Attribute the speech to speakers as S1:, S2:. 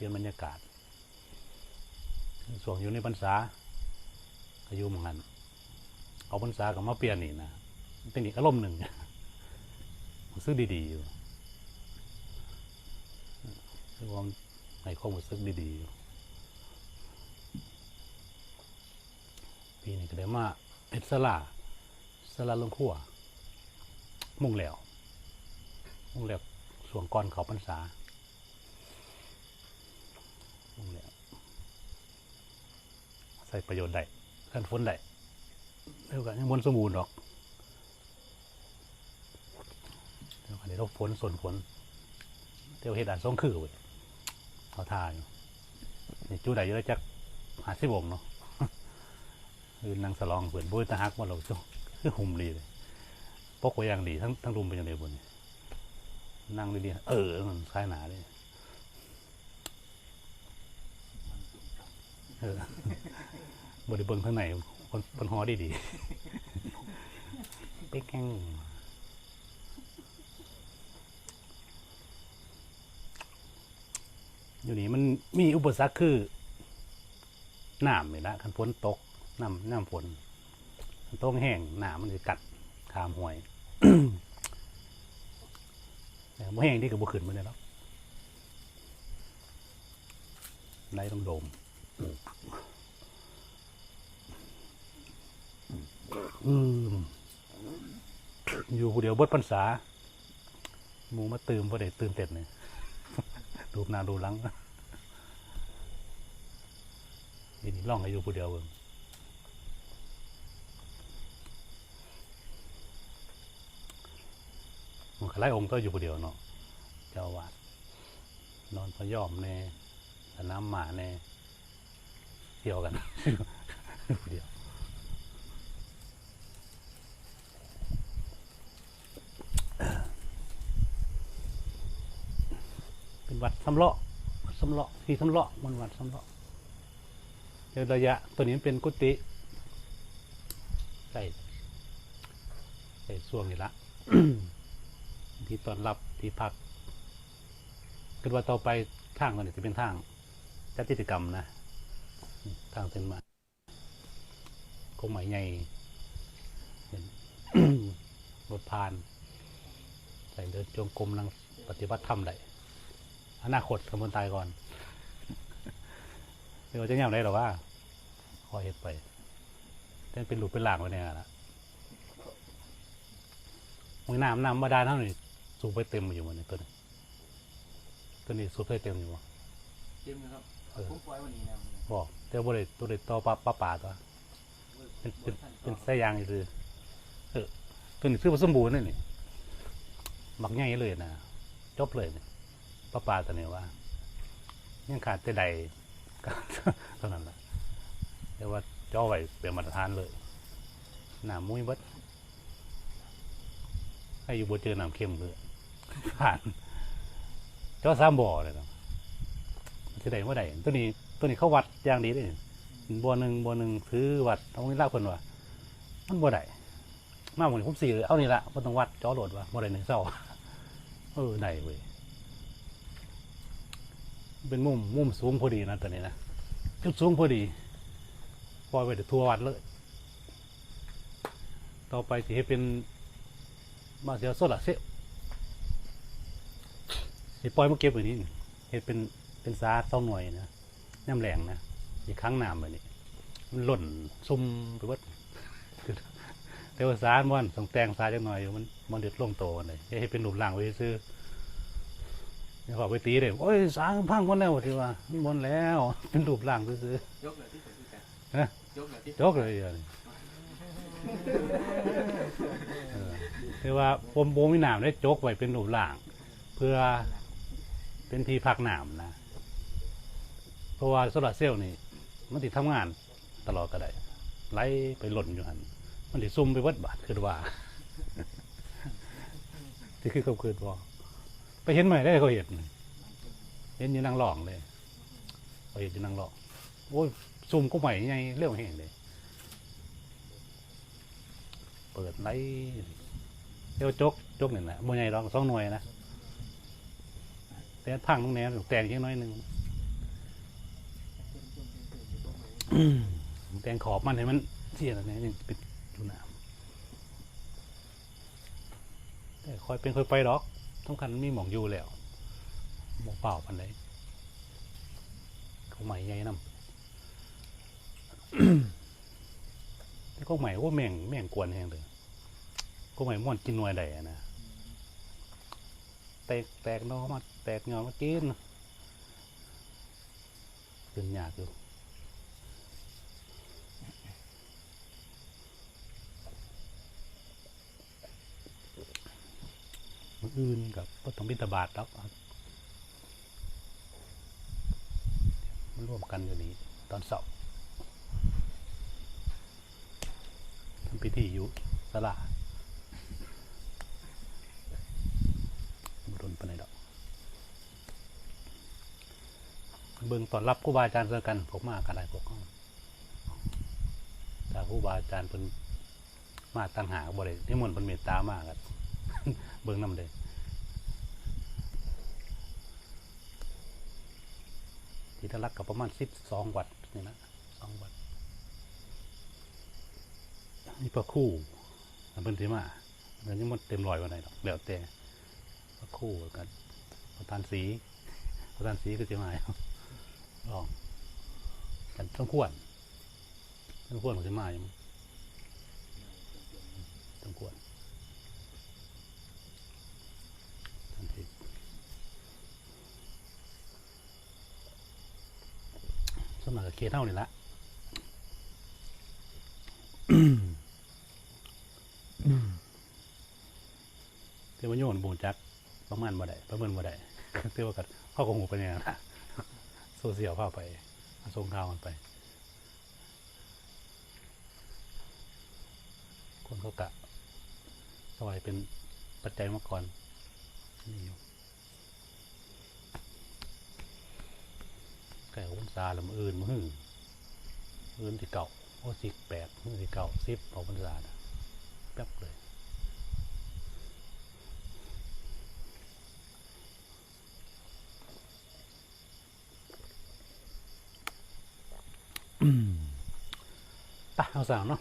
S1: ลี่ยนบรรยากาศส่วงอยู่ในพรรษาอายุเหมือนกันเอาพรรษากับมาเปลี่ยนนี่นะเป็นอีกอารมณ์หนึ่งรู้สึกดีๆอยู่คือว่ามันให้ความรู้สึกดีๆอยู่ปีนี้ก็ได้มาเอ็ดสลาสลาลงขั้วมุ่งแล้วมุ่งแล้วส่วงก่อนเขาพรรษามุ่งแล้ว ใส่ประโยชน์ได้กันฝนได้เรียกว่ายังบนสมบูรณ์หรอกเดี๋ยวอันนี้เราฝนส่วนฝนเดี๋ยวเห็ดอ่านสองคือเว้ยเขาทาอยู่นี่จูได้เยอะจักหาสิบวงเนาะคือนางสลองเปิดบุ้ยตะฮักว่าเราจ้องคือหุ่มดีเลยปกไว้อย่างดีทั้งทั้งรุมเป็นอย่างเดียวบนนั่งดีๆเออมันคล้ายหนาเลยเอ อ บริเบิงข้างในคนคนฮอดีดีๆเป๊กแห้งอยู่นี่มันมีอุปสรรคคือน้ำนี่ละคันฝนตกน้ำน้ำฝนคันตกแห้งน้ำมันจะกัดขามห่วยแต่บ่แห้งที่กับบ่ขึ้นมาเลยหรอกได้ต้องโดม อืมอยู่ผู้เดียวบดพรรษาหมูมาตื่มพอได้ตื่นเต้นเลยดูหน้าดูหลังทีนี้ล่องให้อยู่ผู้เดียวเบิ่งมันไล่องค์ก็อยู่ผู้เดียวเนาะเจ้าวาดนอนพยอมแน่สนามหมาแน่ เที่ยวกันอยู่ผู้เดียวเป็นวัดสำเลาะวัดสำเลาะที่สำเลาะมันวัดสำเลาะเดี๋ยวระยะ ตัวนี้เป็นกุฏิใส่ใส่ส่วงนี่ละที่ตอนรับที่พักคิดว่าต่อไปทางตัวนี้จะเป็นทางจัดกิจกรรมนะ ทางเป็นมาคงหมายใหญ่เห็นรถพาน ใส่เดินจงกรมนั่งปฏิบัติธรรมได้อนาคตกับคนตายก่อนเดี๋ยวจะย่ำได้หรอว่าคอยเห็ดไปแต่เป็นหลุดเป็นหลางไว้เนี่ยละมือน้ำน้ำบาดาลเท่านี้สูบไปเต็มอยู่มันนี่ตัวนี้ตัวนี้สูบไปเต็มอยู่บ่
S2: เต็มนะครับ
S1: เออ
S2: ผมปล่อยวันนี้นะ
S1: บอกเดี๋ยวบริตัวเด็ต่อปลาปลาป่าตัวเป็นเป็นเป็นไส้ยางนี่คือเออตัวนี้ซื้อมาสมบูรณ์นี่นี่หมักง่ายเลยนะจบเลยนี่ปลาป่าตัวนี้ว่ายังขาดแต่ใดก็เท่านั้นแหละเรียกว่าจ่อไว้เป็นมาตรฐานเลยหน้ามุ้ยบัดให้อยู่บนเจอน้ำเค็มเลยผ่านจ่อสามบ่อเลยนาะมันจะได้ว่าใดตัวนี้ ตัวนี้เขาวัดอย่างดีเลยบ่อหนึ่งบ่อหนึ่งถือวัดเอาเวลาเพิ่นว่ามันบ่ได้มาหมดผมสี่เลยเอานี่ละบ่ต้องวัดจ่อโหลดว่าบ่ได้หนึ่งเศร้าเออได้เว้ยเป็นมุมมุมสูงพอดีนะตัวนี้นะจุดสูงพอดีปล่อยไปเดี๋ยวทัววัดเลย ต่อไปสิให้เป็นมาเสียโซล่าร์เซลล์สิปล่อยมาเก็บไว้นี่เห็ดเป็นเป็นซาเต้าหน่วยนะ น้ำแรงนะอีกครั้งน้ำแบบนี้ มันหล่นซุ่มไปวัดแต่ว่าสารมันต้องแต่งสาจังหน่อยอยู่มันมันเดือดลงโตกันเลยให้เป็นหลุมล่างไว้ซื้ออย่าขอไปตีเลยโอ้ยสางพังหมดแล้วที่ว่ามันหมดแล้ว เป็นรูปร่างซื้อย
S2: กเลยที่ผมที่แก
S1: ฮะ
S2: ยกเลยที่
S1: ๆจกเลยอย่างนี้เออคือว่าผมโบมีหนามได้จกไว้เป็นรูปร่าง เพื่อเป็นที่พักหนามนะ เพราะว่าโซลาร์เซลล์นี่ มันติดทำงานตลอดก็ได้ไล่ไปหล่นอยู่หันมันติดซุ่มไปวัดบาทคือว่าที่คือเขาคืนบอกไปเห็นใหม่ได้เขาเห็นเห็นอยู่นางหลองเลยเขาเห็นอยู่นางหลองโอ้ยซุ่มก็ใหม่ไงเรื่องแห่งเลยเปิดไล่เที่ยวจกจกเนี่ยนะโมใหญ่รองสองหน่วยนะแต่พังตรงแนวแต่งแค่น้อยหนึ่ง แตงขอบมันให้มันเสียอะไรยังเป็นอยู่น้ำแต่คอยเป็นคอยไปดอกสำคัญมันมีหมองอยู่แล้วหมองเปล่าปันไดเขาใหม่ใหญ่นำแต่ก็ใหม่ว่าแม่งแม่งกวนแหงเลยก็ใหม่ม่วนกินหน่วยใดนะแตกแตกนอมาแตกเงามากินขึ้นยากอยู่ ออื่นกับก็ต้องบิณฑบาตแล้วมันร่วมกันอยู่นี้ตอนเสาร์ทำพิธีอยู่สลาบรุนปานใดดอกเบิ่งตอนรับครูบาอาจารย์เจอกันพวกมากันได้พวกเขาแต่ครูบาอาจารย์เป็นมาตั้งหากบ่ได้ที่มนต์เป็นเมตตามากกัน เบิ่งนำเลยที่ทะลักกับประมาณสิบสองวัดนี่นะสองวัดนี่พระครู่อันเป็นที่มาเดี๋ยวนี้มันเต็มรอยวันไหนหรอกเดี๋ยวแต่พระคู่กันประธานสีประธานสีก็จะมาเอาลองกันต้องควรต้องควรของจะมาอยู่มั้งต้องควรทันที สมัครกับเคเท่านี่ละเทวโยนบูจักประมาณบ่ได้ประเมินบ่ได้เทวากัดเข้ากับหูไปเนี่ยนะโซเชียลเข้าไปส่งข่าวมันไป คนเขากะสวายเป็นปัจจัยมาก่อนนี่อยู่ แก่วันซาลำอื่นมืออมืออื่นที่เก่าโอ้สิบแปดมือที่เก่าสิบเอาวันซาน่ะแป๊บเลยอืมไปเอาสาวเนาะ